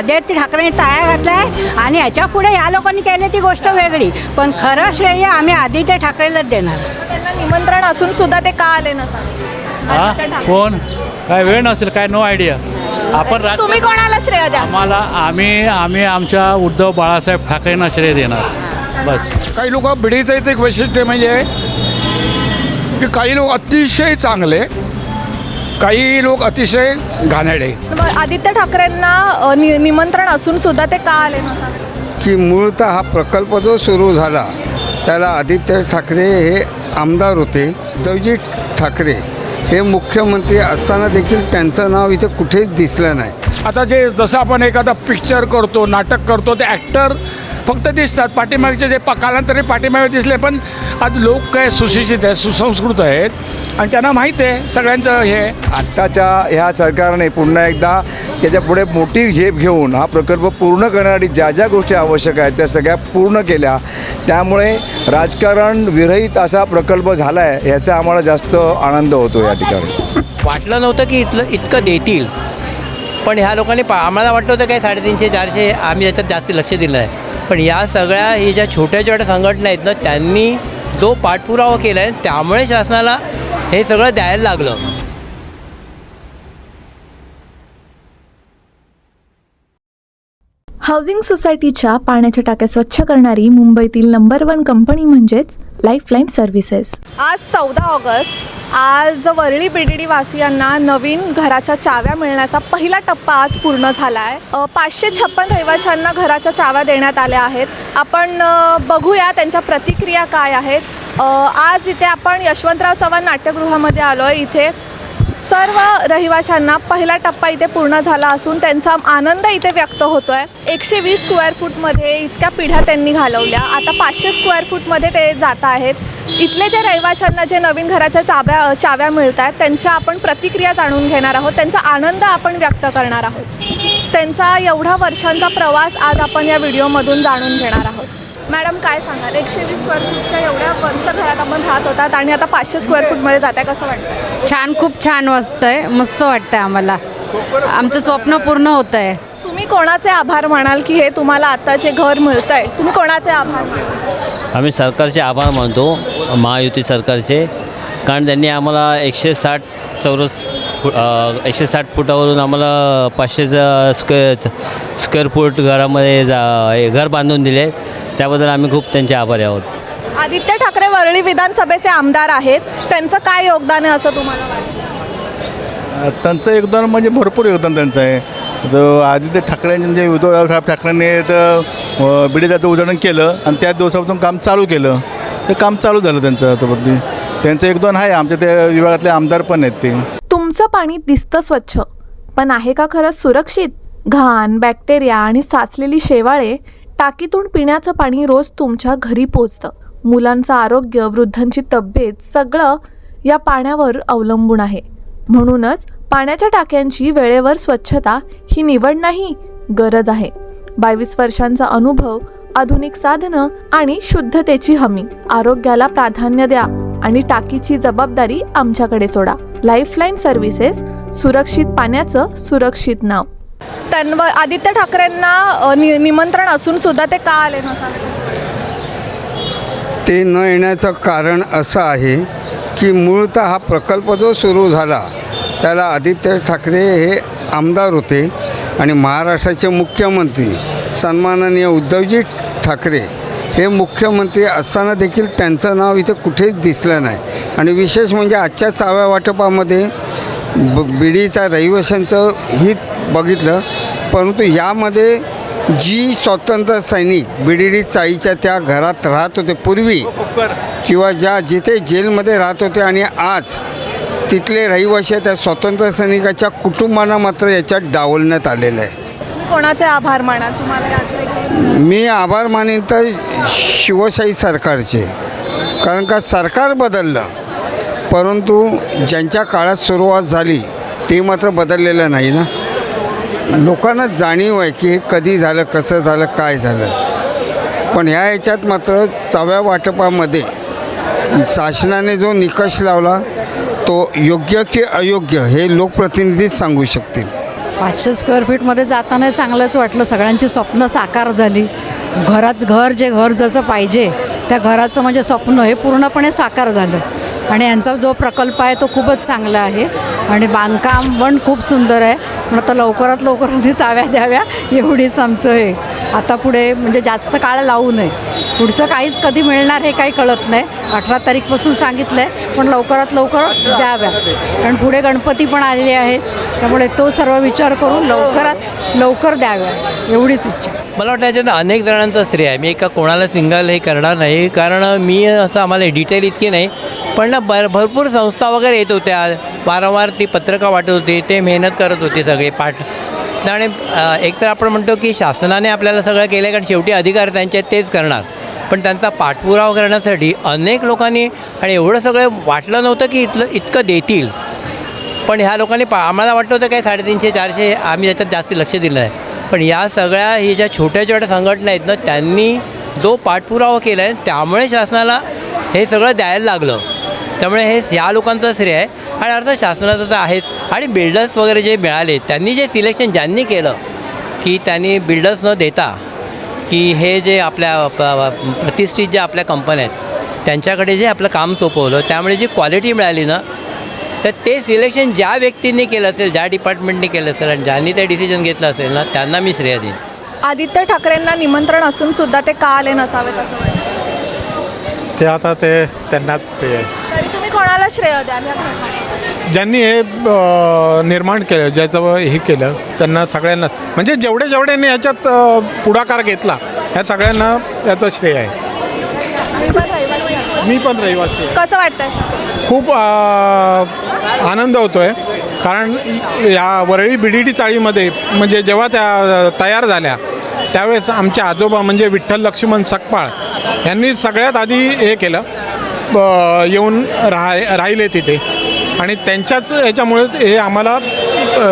आदित्य ठाकरेंनी टाळ्या घातलाय आणि याच्यापुढे या लोकांनी केली ती गोष्ट वेगळी. पण खरं श्रेय आम्ही आदित्य ठाकरेलाच देणार. त्यांना निमंत्रण असून सुद्धा ते का आले हा. कोण? काय वेळ नसेल काय नो आयडिया आपण राज तुम्ही कोणाला श्रेय द्या आम्हाला आम्ही आम्ही आमच्या उद्धव बाळासाहेब ठाकरेंना श्रेय देणार. बस. काही लोक बिडीचं एक वैशिष्ट्य म्हणजे की काही लोक अतिशय चांगले काही लोक अतिशय घाणेरडे. मग आदित्य ठाकरेंना नि- निमंत्रण असून सुद्धा ते का आले की मूळतः हा प्रकल्प जो सुरू झाला त्याला आदित्य ठाकरे हे आमदार होते. उद्धवजी ठाकरे हे मुख्यमंत्री असताना देखील त्यांचं नाव इथे कुठेच दिसलं नाही. आता जे जसं आपण एखादा पिक्चर करतो नाटक करतो ते ॲक्टर फक्त दिसतात. पाठीमागचे जे पा कालांतरी पाठीमागे दिसले पण आज लोक काय सुशिक्षित आहेत सुसंस्कृत आहेत आणि त्यांना माहीत आहे सगळ्यांचं हे. आहे. आत्ताच्या ह्या सरकारने पुन्हा एकदा त्याच्या पुढे मोठी झेप घेऊन हा प्रकल्प पूर्ण करण्यासाठी ज्या ज्या गोष्टी आवश्यक आहेत त्या सगळ्या पूर्ण केल्या. त्यामुळे राजकारण विरहित असा प्रकल्प झाला आहे याचा आम्हाला जास्त आनंद होतो या ठिकाणी. वाटलं नव्हतं की इथलं इतकं देतील. पण ह्या लोकांनी पा आम्हाला वाटलं होतं काय साडेतीनशे चारशे आम्ही याच्यात जास्त लक्ष दिलं आहे पण या सगळ्या हे ज्या छोट्या छोट्या संघटना आहेत ना त्यांनी जो पाठपुरावा केला आहे त्यामुळे शासनाला हे सगळं द्यायला लागलं. हाऊसिंग सोसायटीच्या पाण्याच्या टाक्या स्वच्छ करणारी मुंबईतील नंबर वन कंपनी म्हणजेच लाईफलाईन सर्व्हिसेस आज चौदा ऑगस्ट आज वरळी बीडीडी वासियांना नवीन घराच्या चाव्या मिळण्याचा पहिला टप्पा आज पूर्ण झाला आहे पाचशे छप्पन रहिवाशांना घराच्या चाव्या देण्यात आल्या आहेत. आपण बघूया त्यांच्या प्रतिक्रिया काय आहेत. आज इथे आपण यशवंतराव चव्हाण नाट्यगृहामध्ये आलो आहे इथे सर्व रहिवाशांना पहिला टप्पा इथे पूर्ण झाला असून त्यांचा आनंद इथे व्यक्त होतो आहे एकशे वीस स्क्वेअर फूटमध्ये इतक्या पिढ्या त्यांनी घालवल्या. आता पाचशे स्क्वेअर फूटमध्ये ते जात आहेत. इथले जे रहिवाशांना जे नवीन घराच्या चाव्या चाव्या मिळत आहेत त्यांच्या आपण प्रतिक्रिया जाणून घेणार आहोत. त्यांचा आनंद आपण व्यक्त करणार आहोत. त्यांचा एवढा वर्षांचा प्रवास आज आपण या व्हिडिओमधून जाणून घेणार आहोत. मॅडम काय सांगाल? एकशे वीस स्क्वेअर फूटच्या एवढ्या वर्ष घरात आपण राहत होतात आणि आता पाचशे स्क्वेअर फूटमध्ये जात आहे कसं वाटतं छान खूप छान वाटतंय. मस्त वाटतंय आम्हाला. आमचं स्वप्न पूर्ण होत आहे तुम्ही कोणाचे आभार मानाल की हे तुम्हाला आता जे घर मिळतं आहे तुम्ही कोणाचे आभार मानाल आम्ही सरकारचे आभार मानतो महायुती सरकारचे. कारण त्यांनी आम्हाला एकशे साठ चौरस फु एकशे साठ फुटावरून आम्हाला पाचशे स्क्वेअर स्क्वेअर फूट घरामध्ये जा हे घर बांधून दिले. त्याबद्दल आम्ही खूप त्यांचे आभारी आहोत. आदित्य ठाकरे वरळी विधानसभेचे आमदार आहेत. त्यांचं काय योगदान आहे असं तुम्हाला वाटतं? त्यांचं योगदान म्हणजे भरपूर योगदान त्यांचं आहे. तर आदित्य ठाकरेंनी म्हणजे उद्धवसाहेब ठाकरेंनी तर बिडीचं उदाहरण केलं आणि त्या दिवसापासून काम चालू केलं. ते काम चालू झालं त्यांचं आता त्यांचं योगदान आहे. आमच्या त्या विभागातले आमदार पण आहेत ते. तुमचं पाणी दिसतं स्वच्छ. पण आहे का खरंच सुरक्षित? घाण बॅक्टेरिया आणि साचलेली शेवाळे टाकीतून पिण्याचं पाणी रोज तुमच्या घरी पोचतं. मुलांचं आरोग्य वृद्धांची तब्येत सगळं या पाण्यावर अवलंबून आहे. म्हणूनच पाण्याच्या टाक्यांची वेळेवर स्वच्छता ही निवड नाही गरज आहे. बावीस वर्षांचा अनुभव आधुनिक साधनं आणि शुद्धतेची हमी. आरोग्याला प्राधान्य द्या आणि टाकीची जबाबदारी आमच्याकडे सोडा. लाईफलाईन सर्व्हिसेस सुरक्षित पाण्याचं सुरक्षित नाव. त्यांवर आदित्य ठाकरेंना नि निमंत्रण असून सुद्धा ते का आले ते न येण्याचं कारण असं आहे की मूळतः हा प्रकल्प जो सुरू झाला त्याला आदित्य ठाकरे हे आमदार होते आणि महाराष्ट्राचे मुख्यमंत्री सन्माननीय उद्धवजी ठाकरे हे मुख्यमंत्री असताना देखील त्यांचं नाव इथे कुठेच दिसलं नाही. आणि विशेष म्हणजे आजच्या चाव्या वाटपामध्ये ब बीडीचा रहिवाशांचं हित बघितलं. परंतु यामध्ये जी स्वातंत्र्य सैनिक बीडीडी चाळीच्या त्या घरात राहत होते पूर्वी किंवा ज्या जिथे जेलमध्ये राहत होते आणि आज तिथले रहिवासी त्या स्वातंत्र्य सैनिकाच्या कुटुंबांना मात्र याच्यात डावलण्यात आलेलं आहे. कोणाचे आभार मानाल तुम्हाला मी आभार मानेन तर शिवशाही सरकारचे. कारण का सरकार बदललं. परंतु ज्यांच्या काळात सुरुवात झाली ते मात्र बदललेलं नाही ना. लोकांना जाणीव आहे की हे कधी झालं कसं झालं काय झालं. पण ह्या ह्याच्यात मात्र चव्या वाटपामध्ये शासनाने जो निकष लावला तो योग्य की अयोग्य हे लोकप्रतिनिधीच सांगू शकतील. पाचशे स्क्वेअर फीटमध्ये जाताना चांगलंच वाटलं. सगळ्यांची स्वप्न साकार झाली. घरात घर जे घर जसं पाहिजे त्या घराचं म्हणजे स्वप्न हे पूर्णपणे साकार झालं. आणि यांचा जो प्रकल्प आहे तो खूपच चांगला आहे. आणि बांधकाम पण खूप सुंदर आहे. पण आता लवकरात लवकर आधी चाव्या द्याव्या एवढीच आमचं हे. आता पुढे म्हणजे जास्त काळ लावू नये. पुढचं काहीच कधी मिळणार हे काही कळत नाही. अठरा तारीखपासून सांगितलं आहे पण लवकरात लवकर द्याव्या. कारण पुढे गणपती पण आलेले आहेत. त्यामुळे तो सर्व विचार करून लवकरात लवकर द्याव्या. एवढीच इच्छा. मला वाटतं याच्यात अनेक जणांचं श्रेय आहे. मी एका कोणाला सिंगल हे करणार नाही. कारण मी असं आम्हाला डिटेल इतकी नाही. पण ना भर भरपूर संस्था वगैरे येत होत्या. वारंवार ती पत्रकं वाटत होती. ते मेहनत करत होते सगळे पाठ आणि एकतर एक तर आपण म्हणतो की शासनाने आपल्याला सगळं केलं आहे कारण शेवटी अधिकार त्यांचे आहेत, तेच करणार. पण त्यांचा पाठपुरावा करण्यासाठी अनेक लोकांनी आणि एवढं सगळं वाटलं नव्हतं की इथलं इतकं देतील. पण ह्या लोकांनी पा आम्हाला वाटतं होतं काय साडेतीनशे चारशे आम्ही त्याच्यात जास्त लक्ष दिलं आहे पण या सगळ्या ही ज्या छोट्या छोट्या संघटना आहेत ना त्यांनी जो पाठपुरावा केला आहे त्यामुळे शासनाला हे सगळं द्यायला लागलं. त्यामुळे हे या लोकांचं श्रेय आहे. आणि अर्थात शासनाचं तर आहेच. आणि बिल्डर्स वगैरे जे मिळाले त्यांनी जे सिलेक्शन ज्यांनी केलं की त्यांनी बिल्डर्स न देता की हे जे आपल्या प्रतिष्ठित ज्या आपल्या कंपन्या आहेत त्यांच्याकडे जे आपलं काम सोपवलं त्यामुळे जी क्वालिटी मिळाली ना तर ते सिलेक्शन ज्या व्यक्तींनी केलं असेल ज्या डिपार्टमेंटने केलं असेल आणि ज्यांनी ते डिसिजन घेतलं असेल ना त्यांना मी श्रेय देईन. आदित्य ठाकरेंना निमंत्रण असून सुद्धा ते का आले नसावेत असं वाटतं? ते आता ते त्यांनाच ते कोणाला श्रेय द्याल या प्रकरणी? ज्यांनी हे निर्माण केलं ज्याचं हे केलं त्यांना सगळ्यांना म्हणजे जेवढे जेवढ्यांनी याच्यात पुढाकार घेतला ह्या सगळ्यांना याचं श्रेय आहे. मी पण रहिवासी. कसं वाटतंय खूप आनंद होतो आहे कारण या वरळी बी डी टी चाळीमध्ये म्हणजे जेव्हा त्या तयार झाल्या त्यावेळेस आमचे आजोबा म्हणजे विठ्ठल लक्ष्मण सकपाळ यांनी सगळ्यात आधी हे केलं. येऊन राहा राहिले तिथे. आणि त्यांच्याच याच्यामुळे हे आम्हाला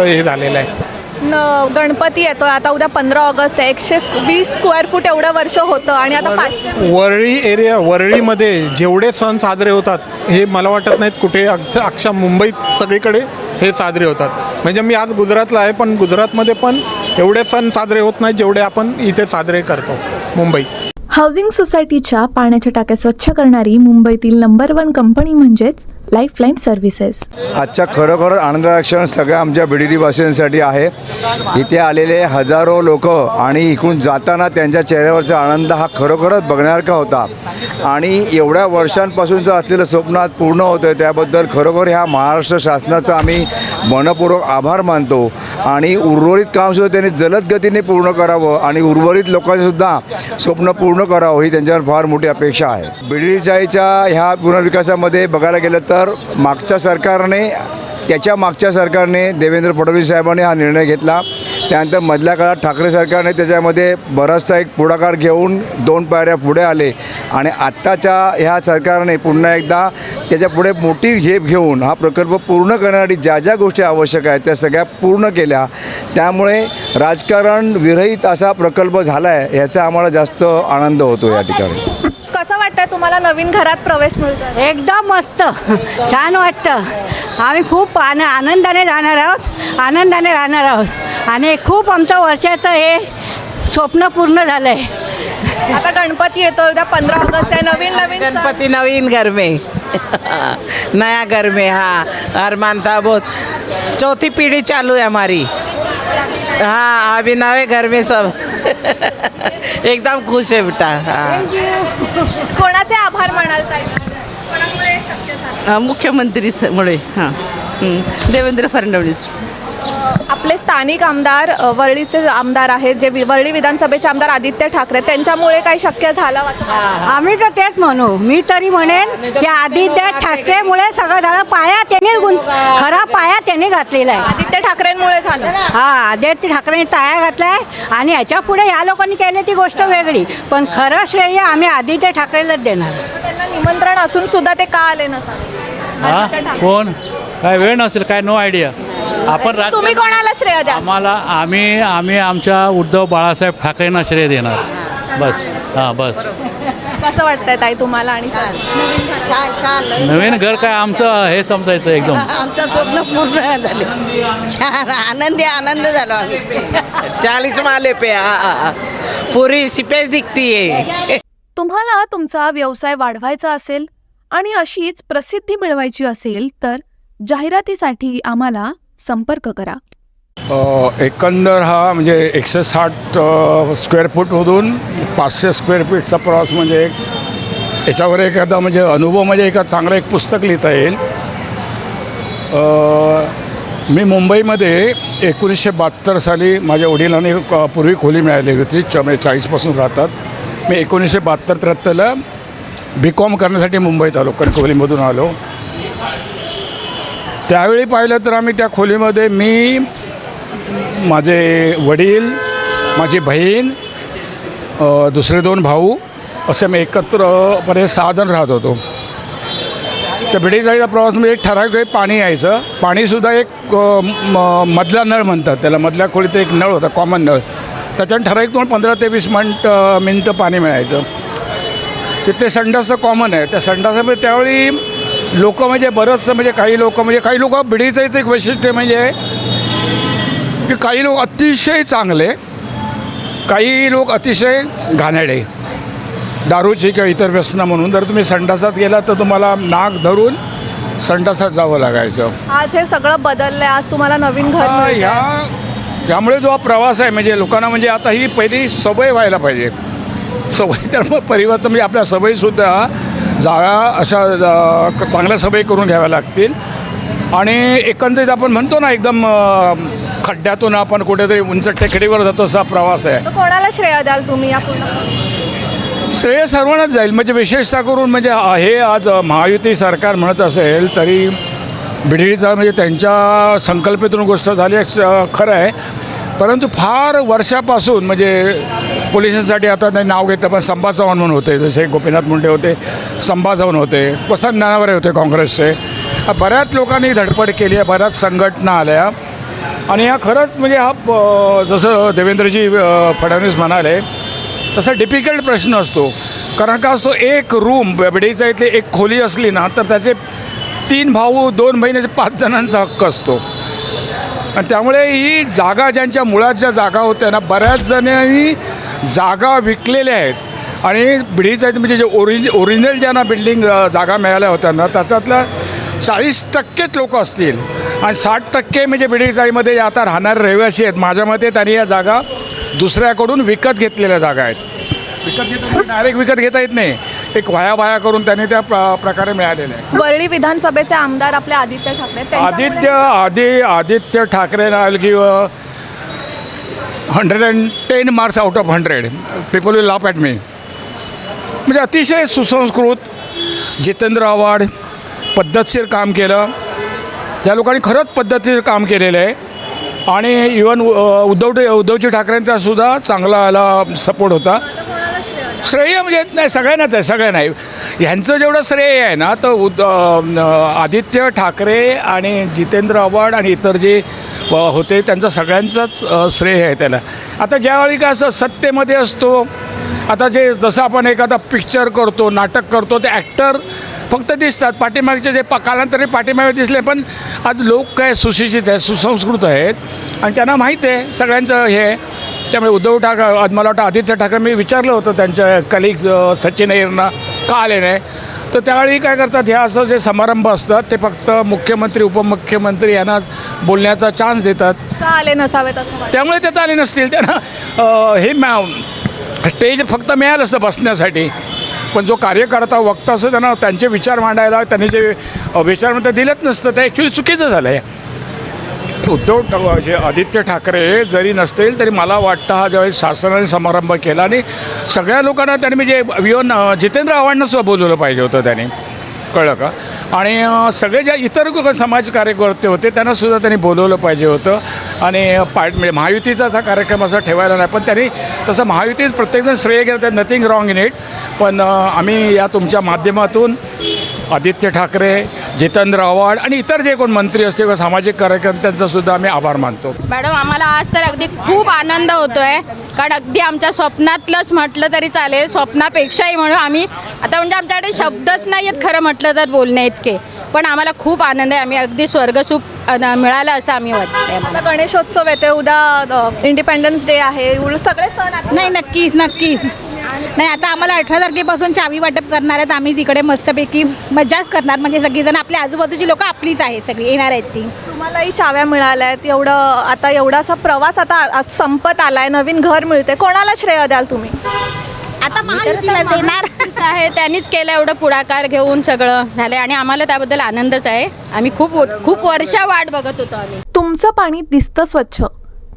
हे झालेलं आहे. न गणपती येतोय आता उद्या पंधरा ऑगस्ट आहे. एकशे वीस स्क्वेअर फूट एवढं वर्ष होतं. आणि आता पाचशे वरळी एरिया वरळीमध्ये जेवढे सण साजरे होतात हे मला वाटत नाहीत कुठे अक्ष अख्ख्या मुंबईत सगळीकडे हे साजरे होतात. म्हणजे मी आज गुजरातला आहे पण गुजरातमध्ये पण एवढे सण साजरे होत नाहीत जेवढे आपण इथे साजरे करतो मुंबईत. हाऊसिंग सोसायटीच्या पाण्याच्या टाक्या स्वच्छ करणारी मुंबईतील नंबर वन कंपनी म्हणजेच लाईफलाईन सर्व्हिसेस आजच्या खरोखर आनंददायक क्षण सगळ्या आमच्या बिडीडीवासियांसाठी आहे. इथे आलेले हजारो लोक आणि इकडून जाताना त्यांच्या चेहऱ्यावरचा आनंद हा खरोखरच बघण्यासारखा होता. आणि एवढ्या वर्षांपासूनचं असलेलं स्वप्न आज पूर्ण होतं आहे त्याबद्दल खरोखर ह्या महाराष्ट्र शासनाचा आम्ही मनपूर्वक आभार मानतो. आणि उर्वरित कामसुद्धा त्यांनी जलद गतीने पूर्ण करावं आणि उर्वरित लोकांचंसुद्धा स्वप्न पूर्ण करावं ही त्यांच्यावर फार मोठी अपेक्षा आहे. बिडिडी ह्या पुनर्विकासामध्ये बघायला गेलं तर तर मागच्या सरकारने त्याच्या मागच्या सरकारने देवेंद्र फडणवीस साहेबांनी हा निर्णय घेतला. त्यानंतर मधल्या काळात ठाकरे सरकारने त्याच्यामध्ये बराचसा एक पुढाकार घेऊन दोन पायऱ्या पुढे आले. आणि आत्ताच्या ह्या सरकारने पुन्हा एकदा त्याच्या पुढे मोठी झेप घेऊन हा प्रकल्प पूर्ण करण्यासाठी ज्या ज्या गोष्टी आवश्यक आहेत त्या सगळ्या पूर्ण केल्या. त्यामुळे राजकारण विरहित असा प्रकल्प झाला आहे ह्याचा आम्हाला जास्त आनंद होतो या ठिकाणी. वाटतंय तुम्हाला नवीन घरात प्रवेश मिळतो एकदम मस्त. छान वाटतं. आम्ही खूप आन आनंदाने जाणार आहोत. आनंदाने राहणार आहोत. आणि खूप आमचं वर्षाचं हे स्वप्न पूर्ण झालं आहे आता गणपती येतोय उद्या पंधरा ऑगस्ट आहे. नवीन नवीन. गणपति नवीन घर में नया घर में हाँ. अरमान था बहुत चौथी पीढ़ी चालू है हमारी. हाँ अभी नए घर में सब. एकदम खुश है बेटा. हाँ. कोणाचे आभार म्हणाल ताई? कोणामुळे हे शक्य झालं? मुख्यमंत्रीमुळे हां. देवेंद्र फडणवीस. स्थानिक आमदार अ, वरळीचे आमदार आहेत जे वि- वरळी विधानसभेचे आमदार आदित्य ठाकरे त्यांच्यामुळे काही शक्य झालं असं? आम्ही तर तेच म्हणू. मी तरी म्हणेन की आदित्य ठाकरेमुळे सगळं झालं. पाया त्याने गुं खरा पाया त्याने घातलेला आहे. आदित्य ठाकरेंमुळे झालं. हा आदित्य ठाकरेंनी टाळ्या घातलाय आणि याच्यापुढे या लोकांनी केली ती गोष्ट वेगळी. पण खरं श्रेय आम्ही आदित्य ठाकरेलाच देणार. त्यांना निमंत्रण असून सुद्धा ते का आले हा? ठाकरे. कोण? काय वेळ नसेल काय नो आयडिया आपण तुम्ही कोणाला श्रेय द्या? आम्हाला आम्ही आम्ही आमच्या उद्धव बाळासाहेब ठाकरेंना श्रेय देणार. बस. हां बस. कसं वाटतंय ताई तुम्हाला आणि सर? नवीन घर काय आमचं हे समजायचं एकदम. आमचं स्वप्न पूर्ण झाले. छान आनंदी आनंद झालो आम्ही. चाळीस माले पे आ, आ, आ. पुरी सिपेज दिखती है तुम्हाला तुमचा व्यवसाय वाढवायचा असेल आणि अशीच प्रसिद्धी मिळवायची असेल तर जाहिरातीसाठी आम्हाला संपर्क करा. एकंदर हा म्हणजे एकशे साठ स्क्वेअर फूटमधून पाचशे स्क्वेअर फीटचा प्रवास म्हणजे एक याच्यावर एखादा म्हणजे अनुभव म्हणजे एका चांगलं एक पुस्तक लिहिता येईल. मी मुंबईमध्ये एकोणीसशे बहात्तर साली माझ्या वडिलांनी पूर्वी खोली मिळाली होती च म्हणजे चाळीसपासून राहतात. मी एकोणीसशे बहात्तर त्र्याहत्तरला बी कॉम करण्यासाठी मुंबईत आलो कणकवलीमधून आलो. त्यावेळी पाहिलं तर आम्ही त्या खोलीमध्ये मी माझे वडील माझी बहीण दुसरे दोन भाऊ असे मी एकत्रपणे सहा जण राहत होतो. त्या बिडीचाळीचा प्रवास म्हणजे एक ठराविक वेळी पाणी यायचं. पाणीसुद्धा एक म- मधला नळ म्हणतात त्याला. मधल्या खोलीत एक नळ होता कॉमन नळ. त्याच्यानं ठराविक तुम्हाला पंधरा ते वीस मिनट मिनटं पाणी मिळायचं. तिथे संडासचं कॉमन आहे. त्या संडासामध्ये त्यावेळी लोक म्हणजे बरंचसं म्हणजे काही लोक म्हणजे काही लोक बिडीचाईचं एक वैशिष्ट्य म्हणजे की काही लोक अतिशय चांगले काही लोक अतिशय घाणेरडे दारूची किंवा इतर व्यसनं म्हणून. जर तुम्ही संडासात गेला तर तुम्हाला नाक धरून संडासात जावं लागायचं. आज हे सगळं बदललंय. आज तुम्हाला नवीन घर मिळतंय. ह्या यामुळे जो हा प्रवास आहे म्हणजे लोकांना म्हणजे आता ही पहिली सवय व्हायला पाहिजे. सवय तर मग परिवर्तन म्हणजे आपल्या सवयीसुद्धा जाव्या अशा चांगल्या सवयी करून घ्याव्या लागतील. आणि एकंदरीत आपण म्हणतो ना एकदम खड्ड्यातून आपण कुठेतरी उंच टेकडीवर जातो असा प्रवास आहे. कोणाला श्रेय द्याल तुम्ही श्रेय सर्वांनाच जाईल. म्हणजे विशेषतः करून म्हणजे हे आज महायुती सरकार म्हणत असेल तरी बिडळीचा म्हणजे त्यांच्या संकल्पनेतून गोष्ट झाली असं खरं आहे. परंतु फार वर्षापासून म्हणजे पोलिसांसाठी आता नाही नाव घेतलं पण संभा चव्हाण म्हणून होते. जसे गोपीनाथ मुंडे होते संभा चव्हाण होते वसंत नानावरे होते काँग्रेसचे. बऱ्याच लोकांनी धडपड केली आहे बऱ्याच संघटना आल्या. आणि हा खरंच म्हणजे हा जसं देवेंद्रजी फडणवीस म्हणाले तसा डिफिकल्ट प्रश्न असतो. कारण का असतो एक रूम बेडीचा इथे एक खोली असली ना तर त्याचे तीन भाऊ दोन बहिणीचे पाच जणांचा हक्क असतो. आणि त्यामुळे ही जागा ज्यांच्या मुळात ज्या जागा होत्या ना बऱ्याच जणांनी जागा विकलेल्या आहेत. आणि बिडीचा म्हणजे जे ओरिजि ओरिजिनल ज्यांना बिल्डिंग जागा मिळाल्या होत्या ना त्याच्यातल्या चाळीस टक्केच लोक असतील. आणि साठ टक्के म्हणजे बिडीचाळीमध्ये आता राहणारे रहिवासी आहेत. माझ्या मते त्यांनी या जागा दुसऱ्याकडून विकत घेतलेल्या जागा आहेत. विकत घेता डायरेक्ट विकत घेता येत नाही. एक वाया वाया करून त्यांनी त्या प्र प्रकारे मिळालेल्या आहे वरळी विधानसभेचे आमदार आपले आदित्य ठाकरे आदित्य आदि Aditya Thackeray give hundred and ten marks out of hundred people will laugh at me म्हणजे अतिशय सुसंस्कृत जितेंद्र आव्हाड पद्धतशीर काम केलं. त्या लोकांनी खरंच पद्धतशीर काम केलेलं आहे. आणि इवन उद्धव उद्धवजी ठाकरेंचा सुद्धा चांगला याला सपोर्ट होता. श्रेय म्हणजे नाही सगळ्यांनाच आहे सगळ्यांना नाही ह्यांचं जेवढं श्रेय आहे ना तर उद आदित्य ठाकरे आणि जितेंद्र आव्हाड आणि इतर जे होते त्यांचं सगळ्यांचंच श्रेय आहे त्याला. आता ज्यावेळी काय असं सत्तेमध्ये असतो आता जे जसं आपण एखादा पिक्चर करतो नाटक करतो ते ॲक्टर फक्त दिसतात. पाठीमागचे जे पा कालांतरी पाठीमागे दिसले पण आज लोक काय सुशिक्षित आहेत सुसंस्कृत आहेत आणि त्यांना माहीत आहे सगळ्यांचं हे आहे. त्यामुळे उद्धव ठाकरे मला वाटतं आदित्य ठाकरे मी विचारलं होतं त्यांच्या कलिग सचिन अय्यरना का आले नाही. तर त्यावेळी काय करतात ह्या असं जे समारंभ असतात ते फक्त मुख्यमंत्री उपमुख्यमंत्री यांना बोलण्याचा चान्स देतात. का आले नसावेत असं वाटतं? त्यामुळे ते आले नसतील. त्यांना अ, हे मॅ स्टेज फक्त मिळालं असतं बसण्यासाठी. पण जो कार्यकर्ता वक्ता असतो त्यांना त्यांचे विचार मांडायला त्यांनी जे अ, विचार म्हणतात दिलंच नसतं. ते ॲक्च्युली चुकीचं झालं आहे उद्धव जे आदित्य ठाकरे जरी नसतील तरी मला वाटतं हा ज्यावेळेस शासनाने समारंभ केला आणि सगळ्या लोकांना त्यांनी म्हणजे इवन जितेंद्र आव्हाडनं बोलवलं पाहिजे होतं त्यांनी. कळलं का? आणि सगळे ज्या इतर समाज कार्यकर्ते होते त्यांना सुद्धा त्यांनी बोलवलं पाहिजे होतं. आणि पार्ट म्हणजे महायुतीचाच हा कार्यक्रम असा ठेवायला नाही. पण त्यांनी तसं महायुतीत प्रत्येकजण श्रेय घेतात नथिंग रॉंग इन इट पण आम्ही या तुमच्या माध्यमातून आदित्य ठाकरे जितेंद्र आव्हाड आणि इतर जे कोण मंत्री असतील किंवा सामाजिक कार्यकर्त्यांचा सुद्धा आम्ही आभार मानतो. मॅडम आम्हाला आज तर अगदी खूप आनंद होतो आहे कारण अगदी आमच्या स्वप्नातलंच म्हटलं तरी चालेल. स्वप्नापेक्षाही म्हणून आम्ही आता म्हणजे आमच्याकडे शब्दच नाही आहेत खरं म्हटलं तर बोलण्या इतके. पण आम्हाला खूप आनंद आहे. आम्ही अगदी स्वर्गसुख अ, मिळालं असं आम्ही वाटतंय गणेशोत्सव येते उद्या इंडिपेंडन्स डे आहे. सगळे सण नाही नक्कीच नक्कीच नाही आता आम्हाला अठरा तारखेपासून चावी वाटप करणार आहेत. आम्ही तिकडे मस्तपैकी मजाच करणार. म्हणजे सगळीजण आपल्या आजूबाजूची लोक आपलीच आहेत सगळी. येणार आहेत ती. तुम्हालाही चाव्या मिळाल्या आहेत एवढं आता एवढासा प्रवास आता आज संपत आलाय. नवीन घर मिळते कोणाला श्रेय द्याल तुम्ही? आता महायुतीला देणार. आहे त्यांनीच केलं एवढं पुढाकार घेऊन सगळं. झालं आणि आम्हाला त्याबद्दल आनंदच आहे. आम्ही खूप खूप वर्ष वाट बघत होतो आम्ही. तुमचं पाणी दिसतं स्वच्छ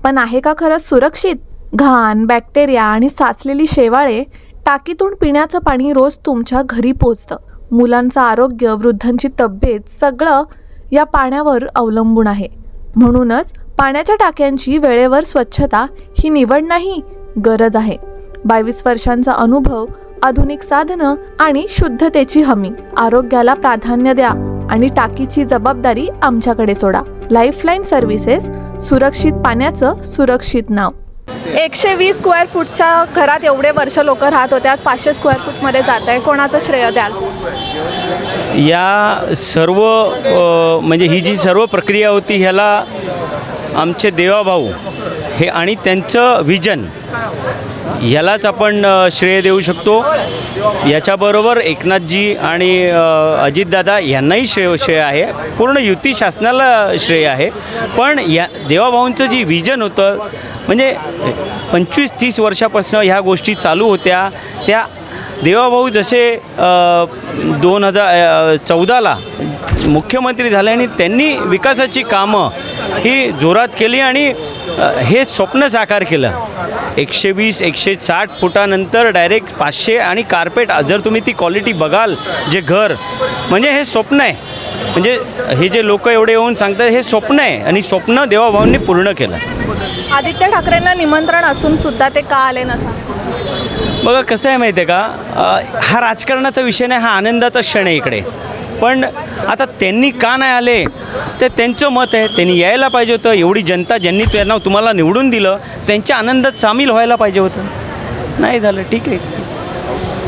पण आहे का खरंच सुरक्षित? घाण बॅक्टेरिया आणि साचलेली शेवाळे टाकीतून पिण्याचं पाणी रोज तुमच्या घरी पोचतं. मुलांचं आरोग्य वृद्धांची तब्येत सगळं या पाण्यावर अवलंबून आहे. म्हणूनच पाण्याच्या टाक्यांची वेळेवर स्वच्छता ही निवड नाही गरज आहे. बावीस वर्षांचा अनुभव आधुनिक साधनं आणि शुद्धतेची हमी. आरोग्याला प्राधान्य द्या आणि टाकीची जबाबदारी आमच्याकडे सोडा. लाईफलाईन सर्व्हिसेस सुरक्षित पाण्याचं सुरक्षित नाव. एकशे वीस स्क्वेअर फूटच्या घरात एवढे वर्ष लोक राहत होते आज पाचशे स्क्वेअर फूटमध्ये जात आहे. कोणाचं श्रेय द्याल? या सर्व म्हणजे ही जी सर्व प्रक्रिया होती ह्याला आमचे देवाभाऊ हे आणि त्यांचं विजन ह्यालाच आपण श्रेय देऊ शकतो. याच्याबरोबर एकनाथजी आणि अजितदादा यांनाही श्रेय श्रेय आहे. पूर्ण युती शासनाला श्रेय आहे. पण या देवाभाऊंचं जी विजन होतं म्हणजे पंचवीस तीस वर्षापासून ह्या गोष्टी चालू होत्या. त्या देवाभाऊ जसे दोन हजार चौदाला मुख्यमंत्री झाले आणि त्यांनी विकासाची कामं ही जोरात केली आणि हे स्वप्न साकार केलं. एकशे वीस एकशे साठ फुटानंतर डायरेक्ट पाचशे आणि कार्पेट जर तुम्ही ती क्वालिटी बघाल जे घर म्हणजे हे स्वप्न आहे. म्हणजे हे जे लोक एवढे येऊन सांगतात हे स्वप्न आहे आणि स्वप्न देवाभाऊंनी पूर्ण केलं. आदित्य ठाकरेंना निमंत्रण असून सुद्धा ते का आले नसा? बघा कसं आहे माहिती आहे का हा राजकारणाचा विषय नाही हा आनंदाचा क्षण आहे इकडे. पण आता त्यांनी का नाही आले? ते त्यांचं मत आहे. त्यांनी यायला पाहिजे होतं. एवढी जनता ज्यांनी त्यांना तुम्हाला निवडून दिलं त्यांच्या आनंदात सामील व्हायला पाहिजे होतं. नाही झालं. ठीक आहे.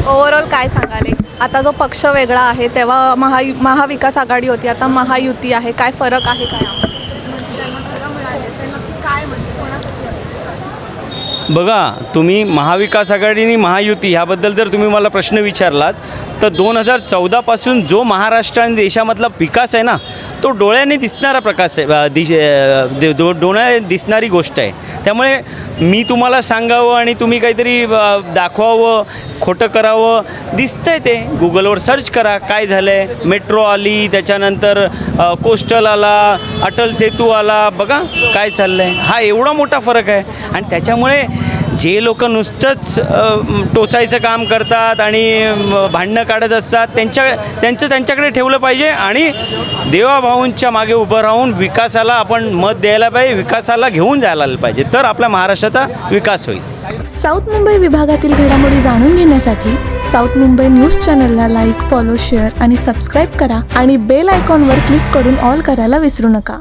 ओव्हरऑल काय सांगाले? आता जो पक्ष वेगळा आहे तेव्हा महा महाविकास आघाडी होती आता महायुती आहे. काय फरक आहे काय म्हणजे ज्यांना घरं मिळाले ते नक्की काय म्हणजे कोणासाठी असेल? बघा तुम्ही महाविकास आघाडी आणि महायुती ह्याबद्दल जर तुम्ही मला प्रश्न विचारलात तर दोन हजार चौदापासून जो महाराष्ट्र आणि देशामधला विकास आहे ना तो डोळ्याने दिसणारा प्रकाश आहे दिश दे- दो डोळ्याने दिसणारी गोष्ट आहे. त्यामुळे मी तुम्हाला सांगावं आणि तुम्ही काहीतरी दाखवावं खोटं करावं दिसतंय ते. गुगलवर सर्च करा काय झालं आहे मेट्रो आली त्याच्यानंतर कोस्टल आला अटल सेतू आला बघा काय चाललं आहे हा एवढा मोठा फरक आहे. आणि त्याच्यामुळे जे लोक नुसतंच टोचायचं काम करतात आणि भांडणं काढत असतात त्यांच्या त्यांचं त्यांच्याकडे ठेवलं पाहिजे आणि देवाभाऊंच्या मागे उभं राहून विकासाला आपण मत द्यायला पाहिजे विकासाला घेऊन जायला पाहिजे. तर आपल्या महाराष्ट्राचा विकास होईल. साऊथ मुंबई विभागातील घडामोडी जाणून घेण्यासाठी साऊथ मुंबई न्यूज चॅनलला लाईक फॉलो शेअर आणि सबस्क्राईब करा आणि बेल आयकॉनवर क्लिक करून ऑल करायला विसरू नका.